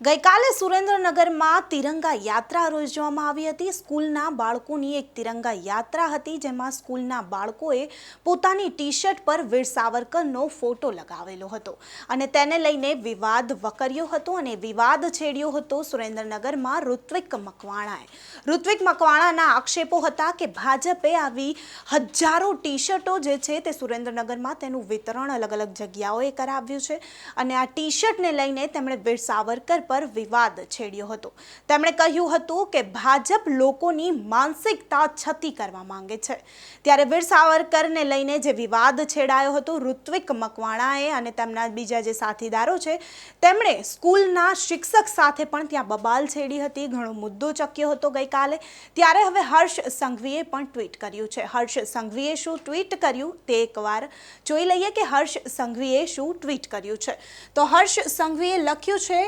ગઈકાલે સુરેન્દ્રનગરમાં તિરંગા યાત્રા યોજવામાં આવી હતી. સ્કૂલના બાળકોની એક તિરંગા યાત્રા હતી, જેમાં સ્કૂલના બાળકોએ પોતાની ટી શર્ટ પર વીર સાવરકરનો ફોટો લગાવેલો હતો અને તેને લઈને વિવાદ વકર્યો હતો અને વિવાદ છેડ્યો હતો સુરેન્દ્રનગરમાં ઋત્વિક મકવાણાએ. ઋત્વિક મકવાણાના આક્ષેપો હતા કે ભાજપે આવી હજારો ટી શર્ટો જે છે તે સુરેન્દ્રનગરમાં તેનું વિતરણ અલગ અલગ જગ્યાઓએ કરાવ્યું છે અને આ ટી શર્ટને લઈને તેમણે વીર સાવરકર પર વિવાદ છેડ્યો હતો. તેમણે કહ્યું હતું કે ભાજપ લોકોની માનસિકતા છતી કરવા માંગે છે. ત્યારે વીર સાવરકરને લઈને જે વિવાદ છેડાયો હતો, ઋત્વિક મકવાણાએ અને તેમના બીજા જે સાથીદારો છે, તેમણે સ્કૂલના શિક્ષક સાથે પણ ત્યાં બબાલ છેડી હતી. ઘણો મુદ્દો ચક્યો હતો ગઈકાલે. ત્યારે હવે હર્ષ સંઘવીએ પણ ટ્વીટ કર્યું છે. હર્ષ સંઘવીએ શું ટ્વીટ કર્યું તે એકવાર જોઈ લઈએ કે હર્ષ સંઘવીએ શું ટ્વીટ કર્યું છે. તો હર્ષ સંઘવીએ લખ્યું છે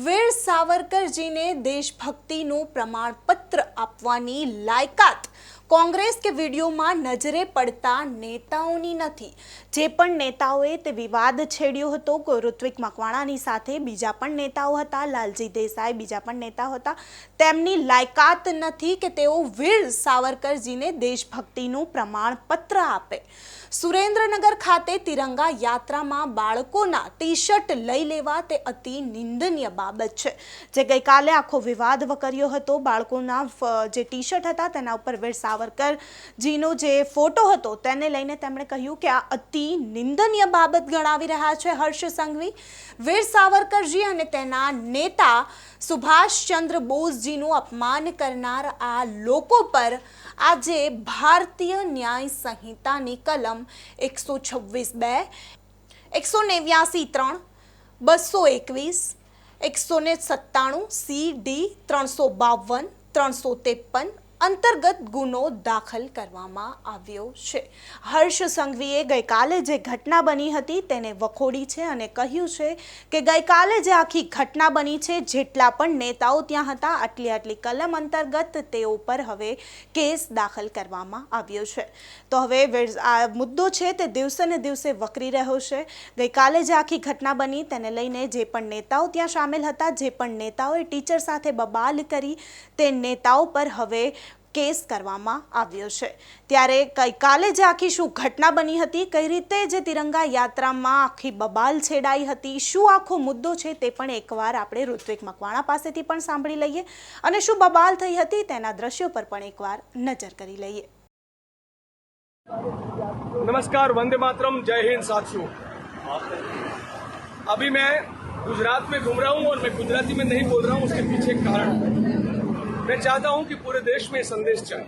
વીર સાવરકરજીને દેશભક્તિનું પ્રમાણપત્ર આપવાની લાયકાત. કોંગ્રેસ કે વિડીયોમાં નજરે પડતા નેતાઓની નથી. જે પણ નેતાઓએ તે વિવાદ છેડ્યો હતો ઋત્વિક મકવાણાની સાથે બીજા પણ નેતાઓ હતા, લાલજી દેસાઈ બીજા પણ નેતાઓ હતા. તેમની લાયકાત નથી કે તેઓ વીર સાવરકરજીને દેશભક્તિનું પ્રમાણપત્ર આપે. સુરેન્દ્રનગર ખાતે તિરંગા યાત્રામાં બાળકોના ટી શર્ટ લઈ લેવા તે અતિ નિંદનીય બાબત છે. જે ગઈકાલે આખો વિવાદ વકર્યો હતો. બાળકોના જે ટી શર્ટ હતા તેના ઉપર વીર સાવરકરજીનો જે ફોટો હતો તેને લઈને તેમણે કહ્યું કે આ અતિ નિંદનીય બાબત ગણાવી રહ્યા છે હર્ષ સંઘવી. વીર સાવરકરજી અને તેના નેતા સુભાષચંદ્ર બોઝજીનું અપમાન કરનાર આ લોકો પર આજે ભારતીય ન્યાય સંહિતાની કલમ એકસો છવ્વીસ બે, એકસો નેવ્યાસી ત્રણ, બસો એકવીસ, એકસો ને સત્તાણું સી ડી ત્રણસો બાવન, ત્રણસો ત્રેપન અંતર્ગત ગુનો દાખલ કરવામાં આવ્યો છે. હર્ષ સંઘવીએ ગઈકાલે જે ઘટના બની હતી તેને વખોડી છે અને કહ્યું છે કે ગઈકાલે જે આખી ઘટના બની છે, જેટલા પણ નેતાઓ ત્યાં હતા, આટલી આટલી કલમ અંતર્ગત તેઓ પર હવે કેસ દાખલ કરવામાં આવ્યો છે. તો હવે આ મુદ્દો છે તે દિવસે ને દિવસે વકરી રહ્યો છે. ગઈકાલે જે આખી ઘટના બની તેને લઈને જે પણ નેતાઓ ત્યાં સામેલ હતા, જે પણ નેતાઓએ ટીચર સાથે બબાલ કરી, તે નેતાઓ પર હવે કેસ કરવામાં આવ્યો છે ત્યારે ગઈકાલે જે આખી શું ઘટના બની હતી કઈ રીતે જે તિરંગા યાત્રામાં આખી બબાલ છેડાઈ હતી શું આખો મુદ્દો છે તે પણ એકવાર આપણે ઋત્વિક મકવાણા પાસેથી પણ સાંભળી લઈએ અને શું બબાલ થઈ હતી તેના દ્રશ્યો પર પણ એકવાર નજર કરી લઈએ नमस्कार वंदे मातरम जय हिंद साथियों अभी मैं गुजरात में घूम रहा हूं और मैं गुजराती में नहीं बोल रहा हूं उसके पीछे एक कारण है मैं चाहता हूँ कि पूरे देश में संदेश जाए।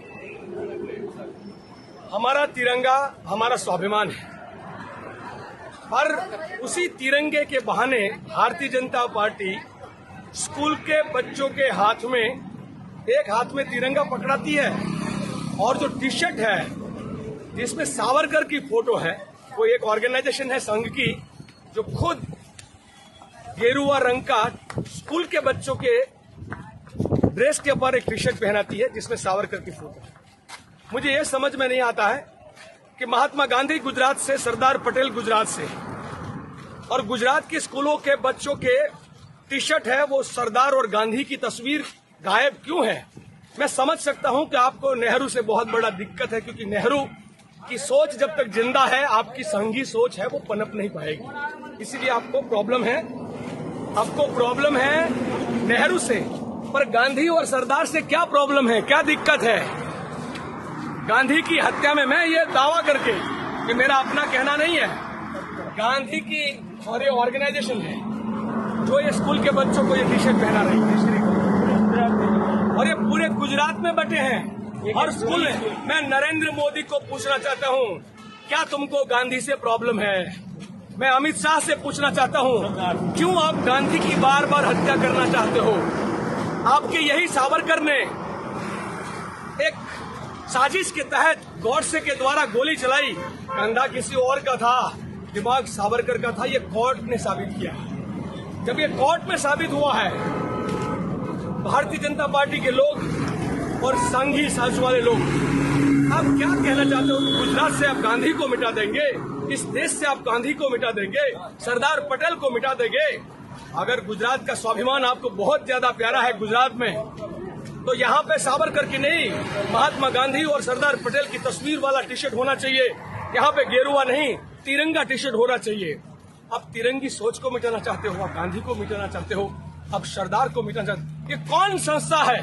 हमारा तिरंगा हमारा स्वाभिमान है। पर उसी तिरंगे के बहाने भारतीय जनता पार्टी स्कूल के बच्चों के हाथ में, एक हाथ में तिरंगा पकड़ाती है और जो टी शर्ट है, जिसमें सावरकर की फ़ोटो है, वो एक ऑर्गेनाइजेशन है संघ की, जो खुद गेरुआ रंग का स्कूल के बच्चों के ड्रेस के ऊपर एक टी शर्ट पहनाती है, जिसमें सावरकर की फ़ोटो मुझे यह समझ में नहीं आता है कि महात्मा गांधी गुजरात से, सरदार पटेल गुजरात से, और गुजरात के स्कूलों के बच्चों के टी शर्ट है, वो सरदार और गांधी की तस्वीर गायब क्यों है? मैं समझ सकता हूँ कि आपको नेहरू से बहुत बड़ा दिक्कत है, क्योंकि नेहरू की सोच जब तक ज़िंदा है, आपकी संघी सोच है, वो पनप नहीं पाएगी। इसीलिए आपको प्रॉब्लम है, आपको प्रॉब्लम है नेहरू से। पर गांधी और सरदार से क्या प्रॉब्लम है? क्या दिक्कत है? गांधी की हत्या में मैं ये दावा करके कि मेरा अपना कहना नहीं है। गांधी की और ये ऑर्गेनाइजेशन है जो ये स्कूल के बच्चों को ये टी शर्ट पहना रही है। और ये पूरे गुजरात में बटे हैं। हर स्कूल में मैं नरेंद्र मोदी को पूछना चाहता हूँ क्या तुमको गांधी से प्रॉब्लम है? मैं अमित शाह से पूछना चाहता हूँ क्यों आप गांधी की बार बार हत्या करना चाहते हो? आपके यही सावरकर ने एक साजिश के तहत गॉडसे के द्वारा गोली चलाई। कंधा किसी और का था, दिमाग सावरकर का था, ये कोर्ट ने साबित किया। जब ये कोर्ट में साबित हुआ है, भारतीय जनता पार्टी के लोग और संघी साज वाले लोग, आप क्या कहना चाहते हो? गुजरात से आप गांधी को मिटा देंगे, इस देश से आप गांधी को मिटा देंगे, सरदार पटेल को मिटा देंगे अगर गुजरात का स्वाभिमान आपको बहुत ज़्यादा प्यारा है गुजरात में तो यहाँ पे सावरकर की नहीं, महात्मा गांधी और सरदार पटेल की तस्वीर वाला टी शर्ट होना चाहिए। यहाँ पे गेरुआ नहीं, तिरंगा टी शर्ट होना चाहिए। आप तिरंगी सोच को मिटाना चाहते हो, आप गांधी को मिटाना चाहते हो, अब सरदार को मिटाना चाहते हो, ये कौन संस्था है?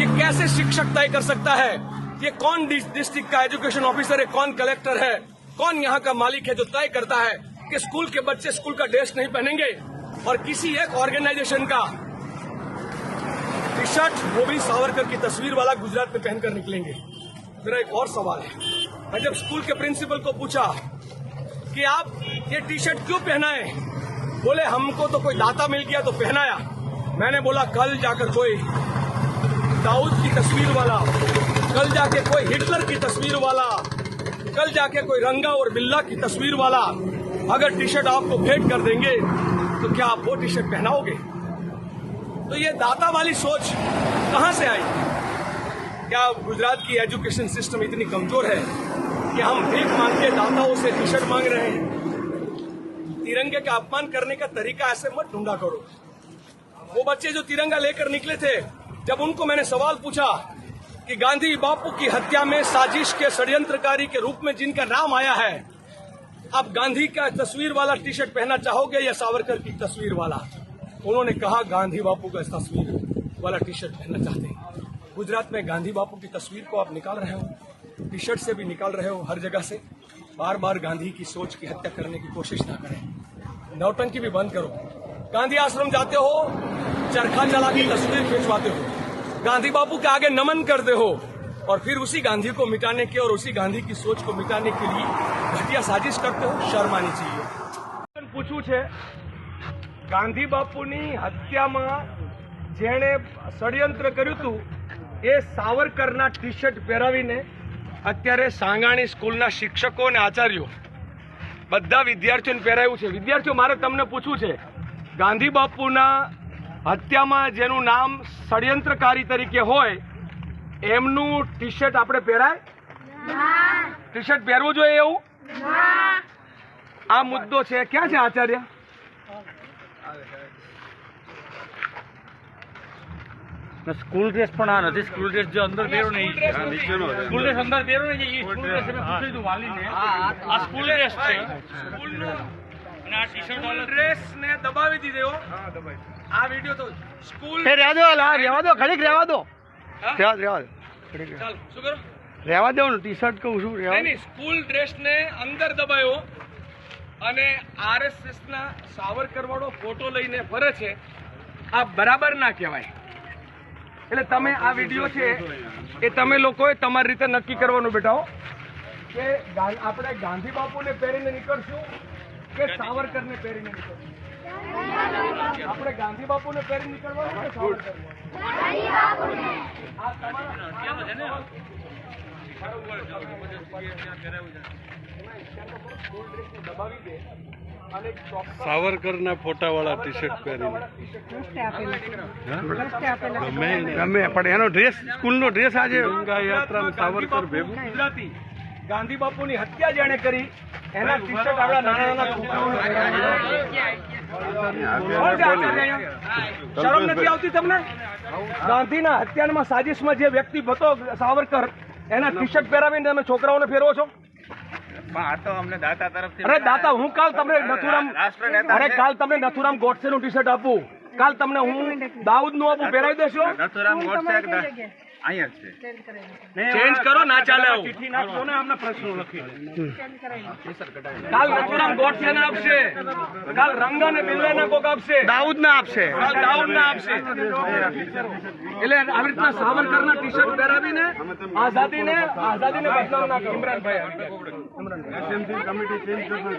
ये कैसे शिक्षक तय कर सकता है? ये कौन डिस्ट्रिक्ट का एजुकेशन ऑफिसर है? कौन कलेक्टर है? कौन यहाँ का मालिक है जो तय करता है कि स्कूल के बच्चे स्कूल का ड्रेस नहीं पहनेंगे? और किसी एक ऑर्गेनाइजेशन का टी शर्ट भी सावरकर की तस्वीर वाला गुजरात में पहनकर निकलेंगे। मेरा एक और सवाल है। मैं जब स्कूल के प्रिंसिपल को पूछा कि आप ये टी शर्ट क्यों पहनाए? बोले, हमको तो कोई दाता मिल गया तो पहनाया। मैंने बोला, कल जाकर कोई दाऊद की तस्वीर वाला, कल जाके कोई हिटलर की तस्वीर वाला, कल जाके कोई रंगा और बिल्ला की तस्वीर वाला अगर टी शर्ट आपको भेंट कर देंगे तो क्या आप वो टी शर्ट पहनाओगे? तो ये दाता वाली सोच कहाँ से आई? क्या गुजरात की एजुकेशन सिस्टम इतनी कमज़ोर है कि हम भीख मांग के दाताओं से टी शर्ट मांग रहे हैं? तिरंगे का अपमान करने का तरीका ऐसे मत ढूंढा करो। वो बच्चे जो तिरंगा लेकर निकले थे, जब उनको मैंने सवाल पूछा कि गांधी बापू की हत्या में साजिश के षड्यंत्रकारी के रूप में जिनका नाम आया है आप गांधी का तस्वीर वाला टी शर्ट पहनना चाहोगे या सावरकर की तस्वीर वाला? उन्होंने कहा, गांधी बापू का तस्वीर वाला टी शर्ट पहनना चाहते हैं। गुजरात में गांधी बापू की तस्वीर को आप निकाल रहे हो। टी शर्ट से भी निकाल रहे हो हर जगह से। बार बार गांधी की सोच की हत्या करने की कोशिश ना करें। नौटंकी भी बंद करो। गांधी आश्रम जाते हो, चरखा चला के तस्वीर खिंचवाते हो। गांधी बापू के आगे नमन करते हो। और फिर उसी गांधी को मिटाने के और उसी गांधी की सोच को मिटाने के लिए घटिया साजिश करते हो शर्म आनी चाहिए પૂછવું છે ગાંધી બાપુની હત્યામાં જેણે ષડયંત્ર કર્યું હતું એ સાવરકરના ટી શર્ટ પહેરાવીને અત્યારે સાંગાણી સ્કૂલના શિક્ષકો અને આચાર્યો બધા વિદ્યાર્થીઓને પહેરાવ્યું છે વિદ્યાર્થીઓ મારે તમને પૂછવું છે ગાંધી બાપુના હત્યામાં જેનું નામ ષડયંત્રકારી તરીકે હોય એમનું ટી શર્ટ આપણે પહેરાય? ટી શર્ટ પહેરવું જોઈએ એવું? આ મુદ્દો છે. ક્યાં છે આચાર્ય? સ્કૂલ ડ્રેસ પણ આ નથી. સ્કૂલ ડ્રેસ જે અંદર પહેરો ને સ્કૂલ ડ્રેસ અંદર પહેરો ને એ સ્કૂલ ડ્રેસ મેં પૂછ્યું હતું વાલીને. આ સ્કૂલ ડ્રેસ છે. સ્કૂલનો અને આ ટી શર્ટ ડ્રેસ ને દબાવી દીધો આ વિડિયો તો સ્કૂલ એ રહેવા દો લા રહેવા દો ઘડીક રહેવા દો. રહેવા રહેવા દો. ચાલ શું કરો? રહેવા દો ને ટી શર્ટ કહું છું રહેવા નહીં નહીં સ્કૂલ ડ્રેસ ને અંદર દબાયો અને આરએસએસ ના સાવરકર વાળો ફોટો લઈને ફરે છે. આ બરાબર ના કહેવાય. એટલે તમે આ વીડિયો છે એ તમે લોકોએ તમારી રીતે નક્કી કરવાનું બેટા કે આપણે ગાંધી બાપુને પહેરીને નીકળશું કે સાવરકરને પહેરીને નીકળશું? આપણે ગાંધી બાપુને પહેરી નીકળવાનું કે સાવરકરને? આ તમારા દબાવી દે અને એક ચોક્કસ સાવરકરના ફોટાવાળા ટી શર્ટ પહેરી ગમે પણ એનો ડ્રેસ સ્કૂલનો ડ્રેસ આજે ગંગા યાત્રા સાવરકર ભેગું. ગુજરાતી. ગાંધી બાપુની હત્યા જેણે કરી એના ટી શર્ટ આપણા નાના નાના શરમ નથી આવતી તમને? ગાંધીના હત્યામાં સાજિશમાં જે વ્યક્તિ હતો સાવરકર એના ટી શર્ટ પહેરાવીને તમે છોકરાઓને ફેરવો છો? અરે દાતા હું કાલ તમને નથુરામ અરે કાલ તમને નથુરામ ગોડસે નું ટી શર્ટ આપું. કાલ તમને હું દાઉદનું આપું પહેરાવી દેશો. નથુરામ ગોડસે ચેન્જ કરો ના ચાલે આવું. ચિઠ્ઠી નાખો ને આમના પ્રશ્નો લખી કાલ નથુરામ ગોડસે ને આપશે. કાલ રંગા ને બિલ્લા ને કોક આપશે. દાઉદ ને આપશે. કાલ દાઉદ ને આપશે. એટલે આવી રીતના સાવરકર ના ટી શર્ટ પહેરાવીને આઝાદી ને આઝાદી ને બદનામ ના કરો. ઇમરાનભાઈ એસએમસી કમિટી ચેન્જ કરશે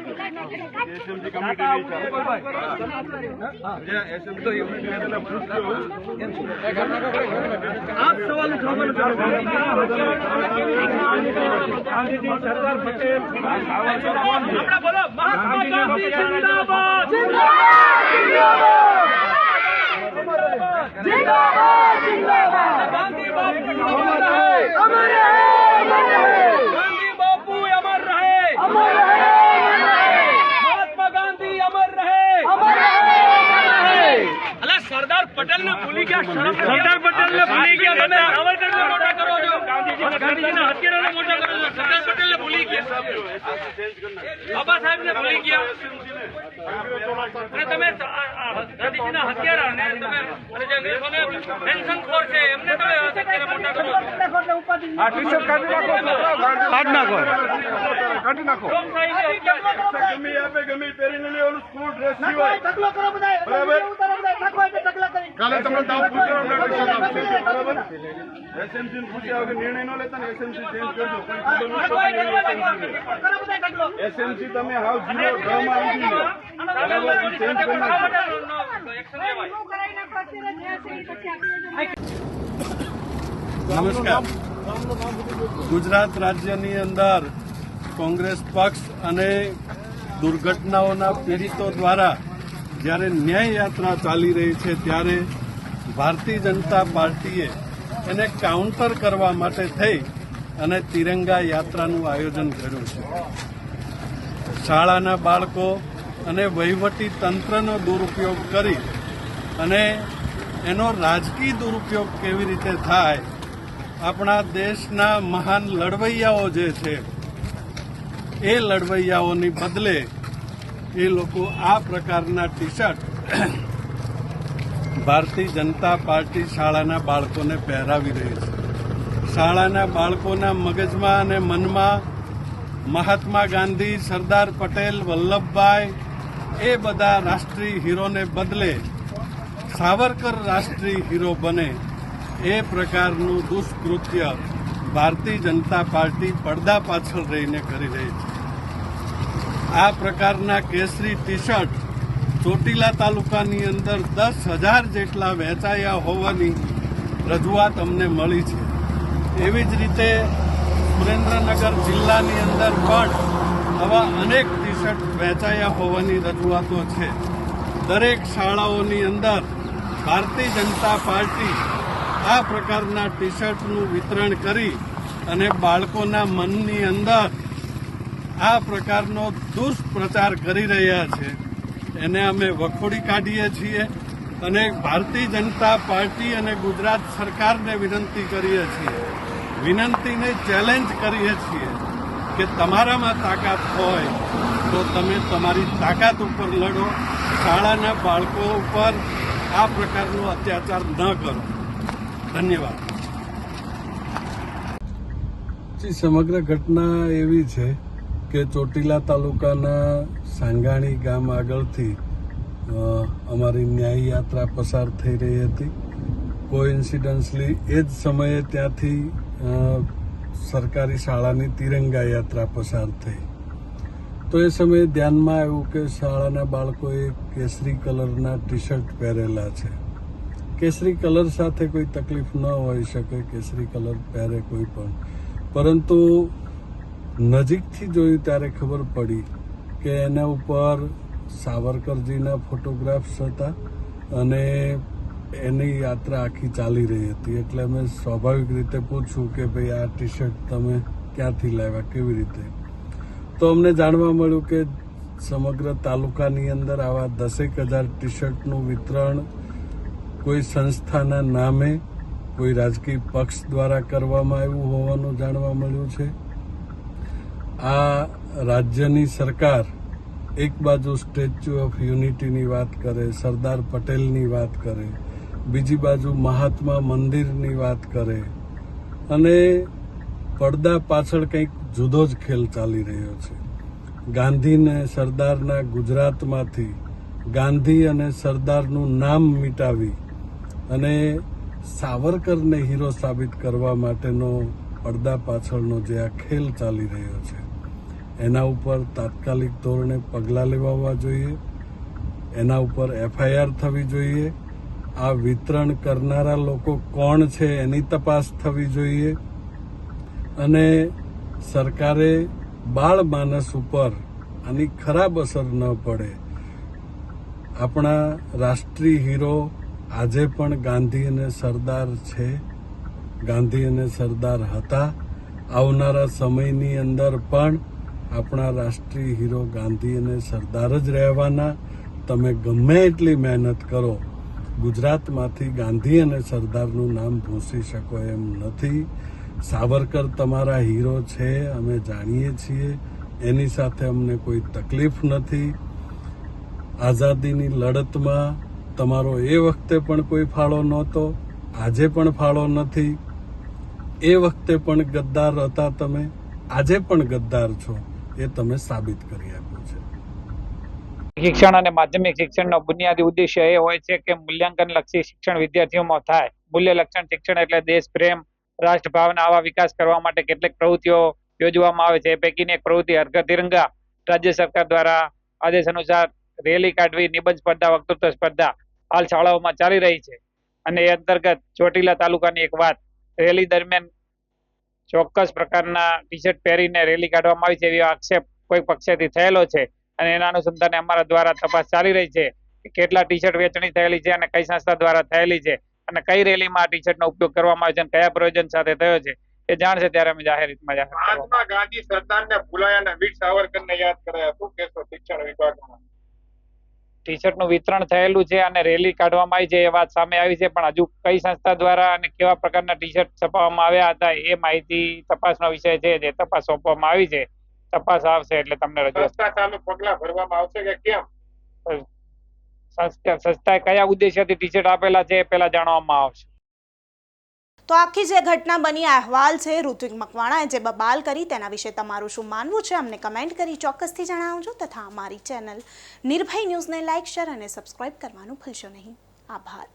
એસએમસી કમિટી આ સરદાર પટેલ આપણે બોલો મહાત્મા ગાંધી જિંદાબાદ ગાંધી બાપુ અમર રહે મહાત્મા ગાંધી અમર રહે. સરદાર પટેલ ને ભૂલી ગયા સરદાર પટેલ ને ભૂલી ગયા તમે સાવરકર ને મોટા કરો છો. ગાંધીજી ના હત્યારા મોટા કરો છો. સરદાર પટેલ ને ભૂલી ગયા. બાબા સાહેબ ને ભૂલી ગયા. અને તમે આ- આ ગાંધીજીના હત્યારા તમે જે અંગ્રેજોને પેન્શન ખોર છે એમને તમે અત્યારે મોટા કરો આ ટી કાઢી નાખો કાઢ નાખો. કાઢી નાખો. ગમે આપે ગમે પહેરીને લેવાનું સ્કૂલ ડ્રેસ સિવાય. બરાબર? કાલે તમને દાવ પૂછવાનો બરાબર? એસએમસી ને પૂછ્યા વગર નિર્ણય ન લેતા ને એસએમસી ચેન્જ કરજો નથી એસએમસી તમે હાવ ઝીરો ડ્રામા આવી ગયો બરાબર? ચેન્જ કરી નાખો એક્શન લેવાય નમસ્કાર. ગુજરાત રાજ્યની અંદર કોંગ્રેસ પક્ષ અને દુર્ઘટનાઓના પીડિતો દ્વારા જ્યારે ન્યાય યાત્રા ચાલી રહી છે, ત્યારે ભારતીય જનતા પાર્ટીએ એને કાઉન્ટર કરવા માટે થઈ અને તિરંગા યાત્રાનું આયોજન કર્યું છે. શાળાના બાળકો અને વહીવટી તંત્રનો દુરુપયોગ કરી અને એનો રાજકીય દુરુપયોગ કેવી રીતે થાય, આપણા દેશના મહાન લડવૈયાઓ જે છે, એ લડવૈયાઓની બદલે એ લોકો આ પ્રકારના T shirt Bharatiya Janata party શાળાના બાળકોને પહેરાવી રહી છે. શાળાના બાળકોના મગજમાં અને મનમાં મહાત્મા ગાંધી, સરદાર પટેલ, વલ્લભભાઈ, એ બધા રાષ્ટ્રીય હીરોને બદલે સાવરકર રાષ્ટ્રીય હીરો બને એ પ્રકારનું દુષ્કૃત્ય ભારતીય જનતા પાર્ટી પડદા પાછળ રહીને કરી રહી છે. આ પ્રકારના કેસરી ટી શર્ટ ચોટીલા તાલુકાની અંદર દસ હજાર જેટલા વેચાયા હોવાની રજૂઆત અમને મળી છે. એવી જ રીતે સુરેન્દ્રનગર જિલ્લાની અંદર પણ આવા અનેક ટી શર્ટ વેચાયા હોવાની રજૂઆતો છે. દરેક શાળાઓની અંદર ભારતીય જનતા પાર્ટી આ પ્રકારના ટી શર્ટનું વિતરણ કરી અને બાળકોના મનની અંદર આ પ્રકારનો દુષ્પ્રચાર કરી રહ્યા છે. એને અમે વખોડી કાઢીએ છીએ અને ભારતીય જનતા પાર્ટી અને ગુજરાત સરકારને વિનંતી કરીએ છીએ. વિનંતીને ચેલેન્જ કરીએ છીએ કે તમારામાં તાકાત હોય તો તમે તમારી તાકાત ઉપર લડો. શાળાના બાળકો ઉપર આ પ્રકારનો અત્યાચાર ન કરો. ધન્યવાદ. સમગ્ર ઘટના એવી છે કે ચોટીલા તાલુકાના સાંગાણી ગામ આગળથી અમારી ન્યાય યાત્રા પસાર થઈ રહી હતી. કોઇન્સિડન્સલી એ જ સમયે ત્યાંથી સરકારી શાળાની તિરંગા યાત્રા પસાર થઈ. તો એ સમયે ધ્યાનમાં આવ્યું કે શાળાના બાળકોએ કેસરી કલરના ટી શર્ટ પહેરેલા છે. કેસરી કલર સાથે કોઈ તકલીફ ન હોઈ શકે, કેસરી કલર પહેરે કોઈ પણ. પરંતુ નજીકથી જોયું ત્યારે ખબર પડી કે એના ઉપર સાવરકરજીના ફોટોગ્રાફ્સ હતા અને એની યાત્રા આખી ચાલી રહી હતી. એટલે અમે સ્વાભાવિક રીતે પૂછ્યું કે ભાઈ આ ટી શર્ટ તમે ક્યાંથી લાવ્યા, કેવી રીતે? તો અમને જાણવા મળ્યું કે સમગ્ર તાલુકાની અંદર આવા દસેક હજાર ટી શર્ટનું વિતરણ કોઈ સંસ્થાના નામે, કોઈ રાજકીય પક્ષ દ્વારા કરવામાં આવ્યું હોવાનું જાણવા મળ્યું છે. આ રાજ્યની સરકાર એક બાજુ સ્ટેચ્યુ ઓફ યુનિટીની વાત કરે, સરદાર પટેલની વાત કરે, બીજી બાજુ મહાત્મા મંદિરની વાત કરે. અને પડદા પાછળ કંઈક જુદો જ ખેલ ચાલી રહ્યો છે. ગાંધીને સરદારના ગુજરાતમાંથી ગાંધી અને સરદારનું નામ મિટાવી અને સાવરકરને હીરો સાબિત કરવા માટેનો પડદા પાછળનો જે આ ખેલ ચાલી રહ્યો છે એના ઉપર તાત્કાલિક ધોરણે પગલાં લેવાવા જોઈએ. એના ઉપર એફઆઈઆર થવી જોઈએ. આ વિતરણ કરનારા લોકો કોણ છે એની તપાસ થવી જોઈએ. અને સરકારે બાળ માનસ ઉપર આની ખરાબ અસર ન પડે. આપણા રાષ્ટ્રીય હીરો આજે પણ ગાંધી અને સરદાર છે. ગાંધી અને સરદાર હતા. આવનારા સમયની અંદર પણ આપણા રાષ્ટ્રીય હીરો ગાંધી અને સરદાર જ રહેવાના. તમે ગમે એટલી મહેનત કરો, ગુજરાતમાંથી ગાંધી અને સરદારનું નામ ભૂંસી શકો એમ નથી. સાવરકર તમારા હીરો છે, અમે જાણીએ છીએ. એની સાથે અમને કોઈ તકલીફ નથી. આઝાદીની લડતમાં તમારો એ વખતે પણ કોઈ ફાળો નહોતો, આજે પણ ફાળો નથી. એ વખતે પણ ગદ્દાર હતા તમે, આજે પણ ગદ્દાર છો. એ તમે સાબિત કરી આપ્યું છે. શિક્ષણ અને માધ્યમિક શિક્ષણનો બુનિયાદી ઉદ્દેશ્ય એ હોય છે કે મૂલ્યાંકન લક્ષી શિક્ષણ વિદ્યાર્થીઓમાં થાય. મૂલ્ય લક્ષણ શિક્ષણ એટલે દેશ, પ્રેમ, રાષ્ટ્ર, ભાવના, આવા વિકાસ કરવા માટે કેટલીક પ્રવૃત્તિઓ યોજવામાં આવે છે. એ પૈકીની એક પ્રવૃત્તિ હરઘર તિરંગા રાજ્ય સરકાર દ્વારા આદેશ અનુસાર રેલી કાઢવી, નિબંધ સ્પર્ધા, વક્તૃત્વ સ્પર્ધા હાલ શાળાઓમાં ચાલી રહી છે. અને એ અંતર્ગત ચોટીલા તાલુકાની એક વાત, રેલી દરમિયાન ચોક્કસ પ્રકારના ટી શર્ટ પહેરીને રેલી કાઢવામાં આવી છે એવી આક્ષેપ કોઈ પક્ષેથી થયેલો છે. અને એના અનુસંધાને અમારા દ્વારા તપાસ ચાલી રહી છે કે કેટલા ટી શર્ટ વેચણી થયેલી છે અને કઈ સંસ્થા દ્વારા થયેલી છે અને કઈ રેલીમાં આ ટી શર્ટનો ઉપયોગ કરવામાં આવ્યો છે અને કયા પ્રયોજન સાથે થયો છે એ જાણશે ત્યારે અમે જાહેર રીતમાં જાહેર મહાત્મા ગાંધી સરદારને ભૂલાયા અને વીર સાવરકરને યાદ કરાયા. શું કહેશો શિક્ષણ વિભાગમાં? ટી શર્ટનું વિતરણ થયેલું છે અને રેલી કાઢવામાં આવી છે એ વાત સામે આવી છે. પણ હજુ કઈ સંસ્થા દ્વારા અને કેવા પ્રકારના ટી શર્ટ છપાવવામાં આવ્યા હતા એ માહિતી તપાસનો વિષય છે જે તપાસ સોંપવામાં આવી છે. તપાસ આવશે એટલે તમને રજૂ સામે પગલા ભરવામાં આવશે કે કેમ? સંસ્થા સંસ્થાએ કયા ઉદ્દેશ્યથી ટી શર્ટ આપેલા છે એ પેલા જાણવામાં આવશે. તો આખી જે ઘટના બની અહેવાલ છે ઋત્વિક મકવાણાએ જે બબાલ કરી, તેના વિશે તમારું શું માનવું છે અમને કમેન્ટ કરી ચોક્કસથી જણાવજો તથા અમારી ચેનલ નિર્ભય ન્યૂઝને લાઇક, શેર અને સબસ્ક્રાઇબ કરવાનું ભૂલશો નહીં. આભાર.